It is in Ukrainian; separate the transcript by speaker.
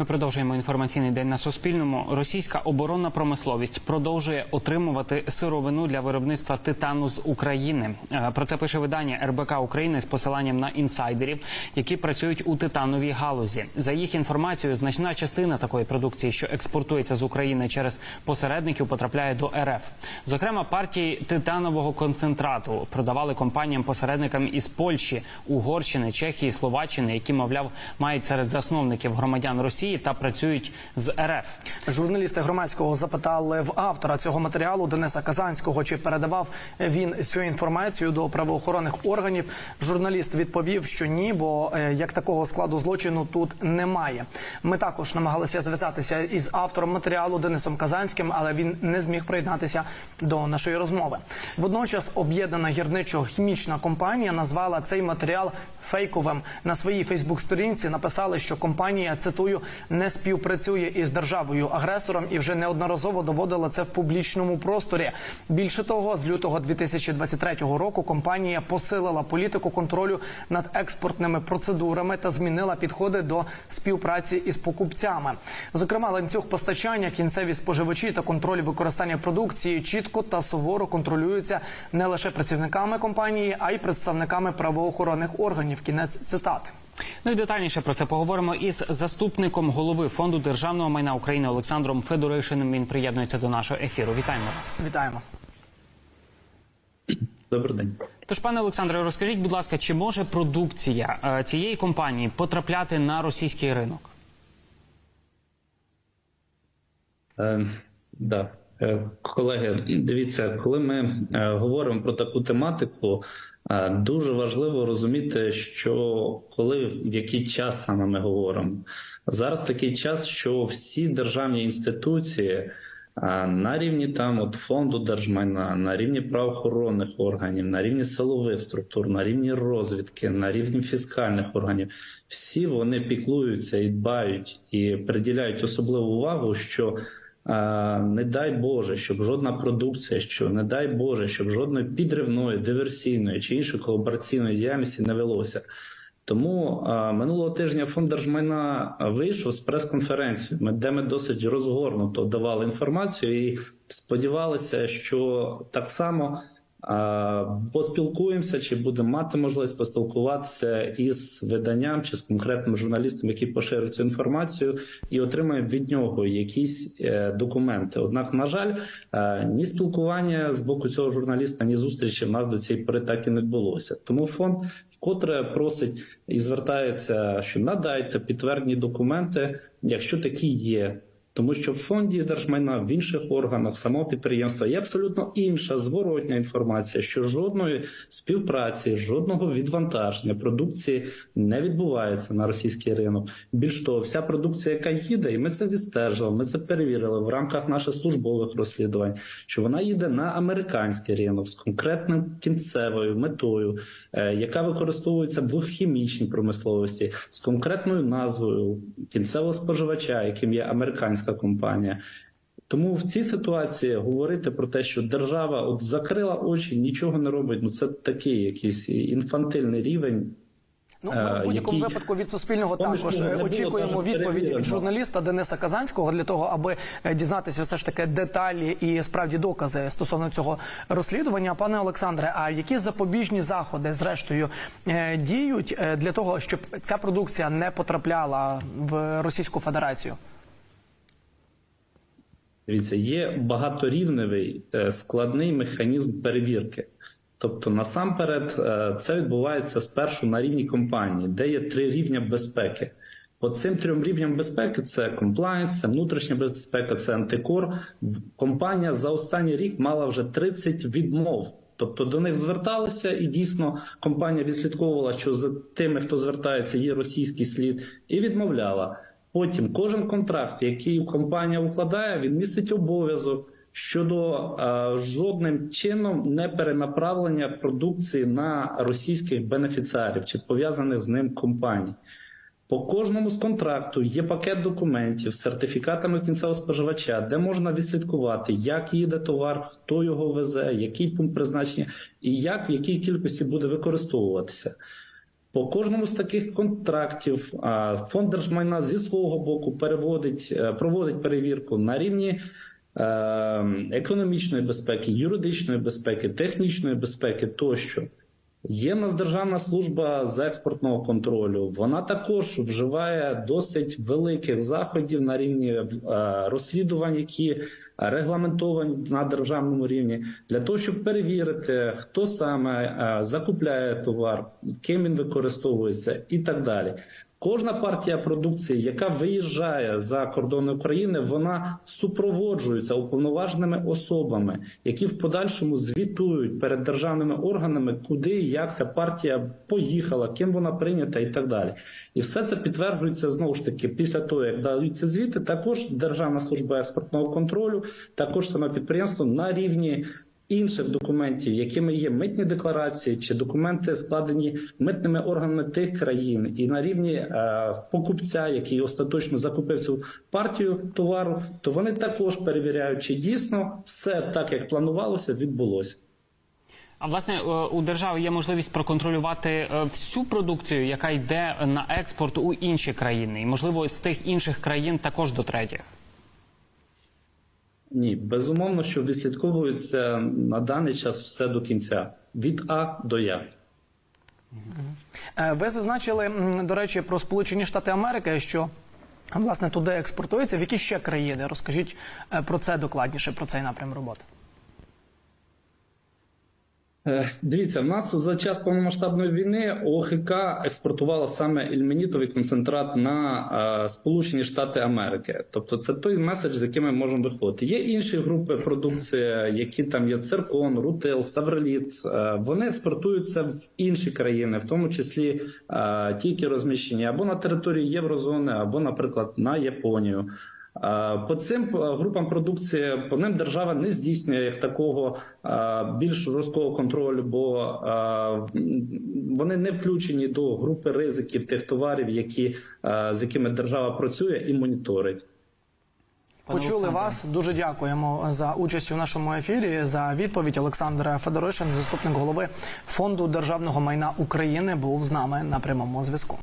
Speaker 1: Ми продовжуємо інформаційний день на Суспільному. Російська оборонна промисловість продовжує отримувати сировину для виробництва титану з України. Е, Про це пише видання РБК України з посиланням на інсайдерів, які працюють у титановій галузі. За їх інформацією, значна частина такої продукції, що експортується з України через посередників, потрапляє до РФ. Зокрема, партії титанового концентрату продавали компаніям-посередникам із Польщі, Угорщини, Чехії, Словаччини, які, мовляв, мають серед засновників громадян Росії та працюють з РФ.
Speaker 2: Журналісти громадського запитали в автора цього матеріалу Дениса Казанського, чи передавав він цю інформацію до правоохоронних органів. Журналіст відповів, що ні, бо е, як такого складу злочину тут немає. Ми також намагалися зв'язатися із автором матеріалу Денисом Казанським, але він не зміг приєднатися до нашої розмови. Водночас об'єднана гірничо-хімічна компанія назвала цей матеріал фейковим. На своїй Фейсбук-сторінці написали, що компанія цитую не співпрацює із державою агресором і вже неодноразово доводила це в публічному просторі. Більше того, з лютого 2023 року компанія посилила політику контролю над експортними процедурами та змінила підходи до співпраці із покупцями. Зокрема, ланцюг постачання, кінцеві споживачі та контроль використання продукції чітко та суворо контролюються не лише працівниками компанії, а й представниками правоохоронних органів. Кінець цитати.
Speaker 1: Ну і детальніше про це поговоримо із заступником голови фонду державного майна України Олександром Федоришиним. Він приєднується до нашого ефіру. Вітаємо вас.
Speaker 2: Вітаємо.
Speaker 3: Добрий день.
Speaker 1: Тож, пане Олександре, розкажіть, будь ласка, чи може продукція е, цієї компанії потрапляти на російський ринок?
Speaker 3: Е, да. Е, колеги, дивіться, коли ми е, говоримо про таку тематику, е, дуже важливо розуміти, що коли в який час саме ми говоримо. Зараз такий час, що всі державні інституції на рівні там от фонду держмайна, на рівні правоохоронних органів, на рівні силових структур, на рівні розвідки, на рівні фіскальних органів, всі вони піклуються і дбають і приділяють особливу увагу, що не дай Боже, щоб жодна продукція, що не дай Боже, щоб жодної підривної, диверсійної чи іншої колабораційної діяльності не велося. Тому минулого тижня фонд держмайна вийшов з прес-конференцією, де ми досить розгорнуто давали інформацію і сподівалися, що так само поспілкуємося, чи будемо мати можливість поспілкуватися із виданням чи з конкретним журналістом, який поширює цю інформацію, і отримаємо від нього якісь е, документи. Однак, на жаль, е, ні спілкування з боку цього журналіста, ні зустрічі в нас до цієї пори так і не відбулося. Тому фонд вкотре просить і звертається, що надайте підтвердні документи, якщо такі є. Тому що в фонді держмайна в інших органах самого підприємства є абсолютно інша зворотня інформація, що жодної співпраці, жодного відвантаження продукції не відбувається на російський ринок. Більш того, вся продукція, яка їде, і ми це відстежили, ми це перевірили в рамках наших службових розслідувань, що вона їде на американський ринок з конкретним кінцевою метою, е, яка використовується в хімічній промисловості з конкретною назвою кінцевого споживача, яким є американська компанія. Тому в цій ситуації говорити про те, що держава от закрила очі, нічого не робить. Ну це такий якийсь інфантильний рівень.
Speaker 2: Ну,
Speaker 3: Е,
Speaker 2: ми в будь-якому
Speaker 3: який-
Speaker 2: випадку від Суспільного також е, очікуємо
Speaker 3: навіть
Speaker 2: відповідь від журналіста Дениса Казанського для того, аби е, дізнатися все ж таки деталі і справді докази стосовно цього розслідування. Пане Олександре, а які запобіжні заходи зрештою е, діють е, для того, щоб ця продукція не потрапляла в Російську Федерацію?
Speaker 3: Дивіться, є багаторівневий е, складний механізм перевірки. Тобто, насамперед, е, це відбувається спершу на рівні компанії, де є три рівня безпеки. По цим трьом рівням безпеки це комплайнс, це внутрішня безпека, це антикор. Компанія за останній рік мала вже 30 відмов. Тобто до них зверталися, і дійсно компанія відслідковувала, що за тими, хто звертається, є російський слід, і відмовляла. Потім кожен контракт, який компанія укладає, він містить обов'язок щодо е, жодним чином не перенаправлення продукції на російських бенефіціарів чи пов'язаних з ним компаній. По кожному з контракту є пакет документів з сертифікатами кінцевого споживача, де можна відслідкувати, як їде товар, хто його везе, який пункт призначення і як в якій кількості буде використовуватися. По кожному з таких контрактів фонд держмайна зі свого боку переводить, е, проводить перевірку на рівні е, економічної безпеки, юридичної безпеки, технічної безпеки тощо. Є в нас Державна служба з експортного контролю. Вона також вживає досить великих заходів на рівні е, розслідувань, які регламентовані на державному рівні, для того, щоб перевірити, хто саме е, закупляє товар, ким він використовується, і так далі. Кожна партія продукції, яка виїжджає за кордони України, вона супроводжується уповноваженими особами, які в подальшому звітують перед державними органами, куди і як ця партія поїхала, ким вона прийнята, і так далі. І все це підтверджується знову ж таки після того, як даються звіти. Також Державна служба експортного контролю, також саме підприємство на рівні інших документів, якими є митні декларації чи документи, складені митними органами тих країн, і на рівні е, покупця, який остаточно закупив цю партію товару, то вони також перевіряють, чи дійсно все так, як планувалося, відбулося.
Speaker 1: А власне е, у держави є можливість проконтролювати е, всю продукцію, яка йде на експорт у інші країни, і можливо з тих інших країн також до третіх.
Speaker 3: Ні, безумовно, що відслідковується на даний час все до кінця від А до Я.
Speaker 2: Е, Ви зазначили, до речі, про Сполучені Штати Америки, що власне туди експортується. В які ще країни? Розкажіть е, про це докладніше, про цей напрям роботи.
Speaker 3: Е, Дивіться, в нас за час повномасштабної війни ОХК експортувала саме ільменітовий концентрат на е, Сполучені Штати Америки. Тобто, це той меседж, з яким ми можемо виходити. Є інші групи продукції, які там є циркон, рутил, ставроліт. Е, вони експортуються в інші країни, в тому числі ті, які розміщені або на території Єврозони, або, наприклад, на Японію. По цим е, групам продукції по ним держава не здійснює як такого е, більш жорсткого контролю, бо е, вони не включені до групи ризиків тих товарів, які, з якими держава працює і моніторить.
Speaker 2: Почули вас. Дуже дякуємо за участь у нашому ефірі. За відповідь Олександр Федоришин, заступник голови фонду державного майна України, був з нами на прямому зв'язку.